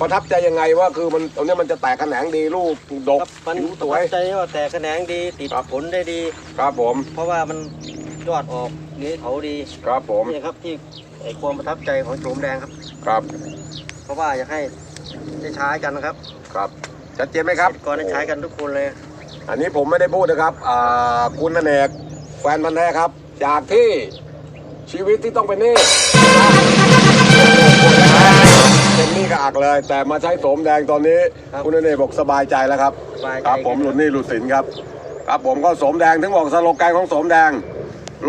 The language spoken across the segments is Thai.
ประทับใจยังไงว่าคือมันตรงเนี้ยมันจะแตกแขนงดีลูกดกครับมันผิวปสระวยทับใจว่าแต่แขนงดีติดครับ ผลได้ดี ครับผมเพราะว่ามันยอดออกนี้เขาดีครับผมนี่ครับที่ไอความประทับใจของโฉมแดงครับ ครับเพราะว่าอยากให้ได้ใช้กันนะครับครับชัดเจนไหมครับ ก่อนได้ใช้กันทุกคนเลย อันนี้ผมไม่ได้พูดนะครับอ่าคุณนเนกแฟนพันธุ์แท้ครับ จากที่ชีวิตที่ต้องเป็นหนี้ เป็นหนี้กระอักเลย แต่มาใช้โสมแดงตอนนี้ ครับคุณนเนกบอกสบายใจแล้วครับสบายใจ ครับ ผมหลุดหนี้หลุดสินครับ ครับผมก็โสมแดงถึงบอกสโลแกนของโสมแดง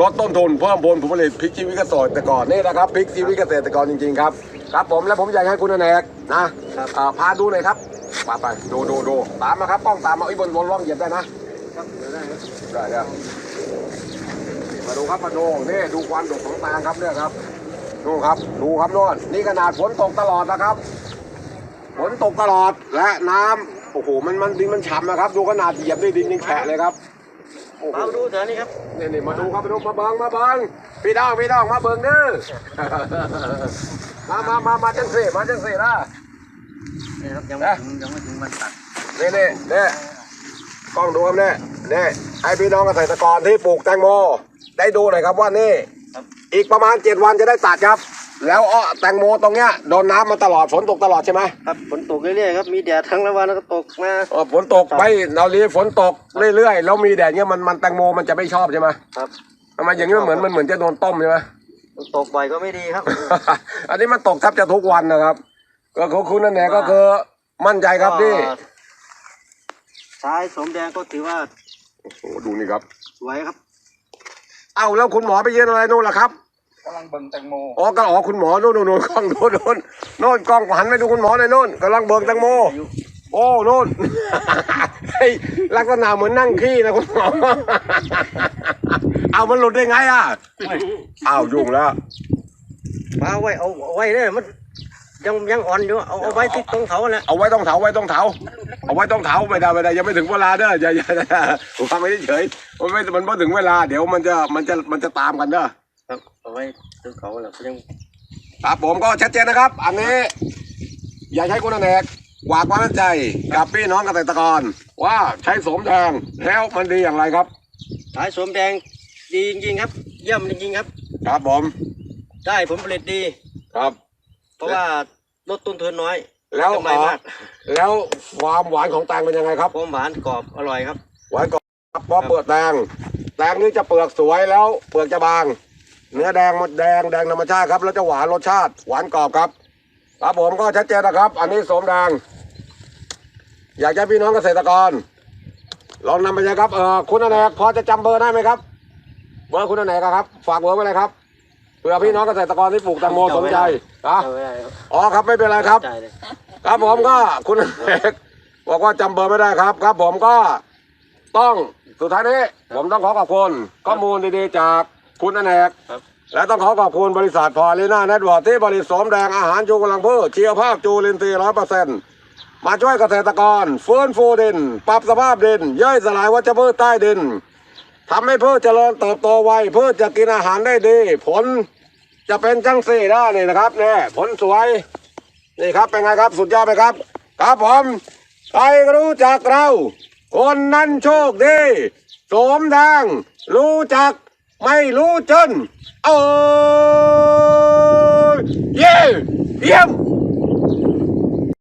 ลดต้นทุนเพิ่มผลผลิตพลิกชีวิตเกษตรกรนี่นะครับพลิกชีวิตเกษตรกรจริงๆครับครับผมและผมอยากให้คุณนเนกนะครับอ่าพาดูหน่อยครับไปไปดูดูดูตามมาครับกล้องตามมาไอ้ยบนบนร่องเหยียบได้นะครับเดี๋ยวได้ครับได้ได้มาดูครับมาดูนี่ดูความดุของตางครับเนี่ยครับ ดูครับ ดูครับโน่นนี่ขนาดฝนตกตลอดนะครับฝนตกตลอดและน้ำโอ้โหมันมันดินมันฉ่ำนะครับ ดูขนาดเหยียบด้วยดินยังแฉะเลยครับโอ้โหมาดูแถวนี้ครับนี่นี่มาดูครับมาดูมาเบิงมาเบิงพี่น้องพี่น้องมาเบิงเด้อมามามามาจังสิมาจังสินะนี่ครับยังไม่ถึงยังไม่ถึงวันตัดนี่นี่นี่กล้องดูครับเนี่ยนี่ให้พี่น้องเกษตรกรที่ปลูกแตงโม ได้ดูหน่อยครับว่านี่ครับ อีกประมาณเจ็ดวันจะได้ตัดครับ แล้วอ้อแตงโมตรงเนี้ยโดนน้ำมาตลอดฝนตกตลอดใช่ไหมครับฝนตกเรื่อยๆครับมีแดดทั้งละวันแล้วก็ตกมา เออฝนตกไปเราลีฝนตกเรื่อยๆแล้วมีแดดเงี้ยมันมันแตงโมมันจะไม่ชอบใช่ไหมครับทำไมอย่างนี้มันเหมือนมันเหมือนจะโดนต้มใช่ไหม ฝนตกบ่อยก็ไม่ดีครับ อันนี้มันตกแทบจะทุกวันนะครับ ก็คือคุณนั่นแหละก็คือมั่นใจครับที่ก็ใช้สมแดงก็ถือว่าโอ้โหดูนี่ครับ สวยครับ เอ้าแล้วคุณหมอไปยืนอะไรนู่นล่ะครับ กำลังเบิ่งแตงโมอ๋อก็อ๋อคุณหมอโน่นโน่นโน่นกล้องโน่นโน่นโน่นกล้องหันไปดูคุณหมอเลยโน่นกำลังเบิกแตงโม โอ้โน่นเฮ้ยลักษณะเหมือนนั่งขี้นะคุณหมอเอามันหลุดได้ไงอะอ้าวยุ่งแล้วมาเอาไว้เอาเอาไว้เนี่ยมันยังยังอ่อนอยู่เอาเอาไว้ที่ตรงเขาแหละเอาไว้ต้องเถาไว้ต้องเถาเอาไว้ต้องเถาไม่ได้ไม่ได้ยังไม่ถึงเวลาเด้ออย่าอย่าอย่าผมทำไม่เฉยมันไม่มันไม่ถึงเวลาเดี๋ยวมันจะมันจะมันจะตามกันเด้อครับเอา ไว้ตรงเขาแหละยังครับผมก็ชัดเจนนะครับ อันนี้ อย่าใช้กุณแนกฝากความมั่นใจกับพี่น้องเกษตรกร ว่าใช้โสมแดงแล้วมันดีอย่างไรครับสายสมแดงดีจริงๆครับ เยี่ยมจริงๆครับ ครับผมได้ผลผลิตดี ครับ เพราะว่าลดต้นทุนน้อยแล้วกำไรมากแล้วความหวานของแตงเป็นยังไงครับความหวานกรอบอร่อยครับหวานก่อนครับเพราะเปลือกแตงแตงนี่จะเปลือกสวยแล้วเปลือกจะบาง เนื้อแดงหมดแดงแดงธรรมชาติครับแล้วจะหวานรสชาติ หวานกรอบครับครับผมก็ชัดเจนนะครับ อันนี้สมแดง อยากจะให้พี่น้องเกษตรกร ลองนำไปใช้ครับเออคุณอเนกพอจะจำเบอร์ได้ไหมครับ เบอร์คุณอเนกครับ ฝากเบอร์ไว้เลยครับเผื่อพี่น้องเกษตรกรที่ปลูกแตงโมสนใจอะเอาไว้ได้ครับอ๋อครับไม่เป็นไรครับ ครับผมก็คุณเอกบอกว่าจำเบอร์ไม่ได้ครับ ครับผมก็ต้องสุดท้ายนี้ผมต้องขอขอบคุณข้อมูลดีๆจาก คุณอเนกครับ และต้องขอขอบคุณบริษัทพอลิน่าเน็ตเวิร์กที่ผลิตสมแดงอาหารจูกำลังพืชชีวภาพจูลินทรีย์ร้อยเปอร์เซ็นต์มาช่วยเกษตรกรฟื้นฟูดิน ปรับสภาพดิน ย่อยสลายวัชพืชใต้ดินทำให้พืชเจริญเติบโตไวพืชจะกินอาหารได้ดี ผลจะเป็นจังสี่ได้นี่นะครับเนี่ยผลสวยนี่ครับเป็นไงครับสุดยอดไหมครับ ครับผมใครรู้จักเรา คนนั้นโชคดีโสมแดงรู้จัก ไม่รู้จน เออเยี่ยมเยี่ยม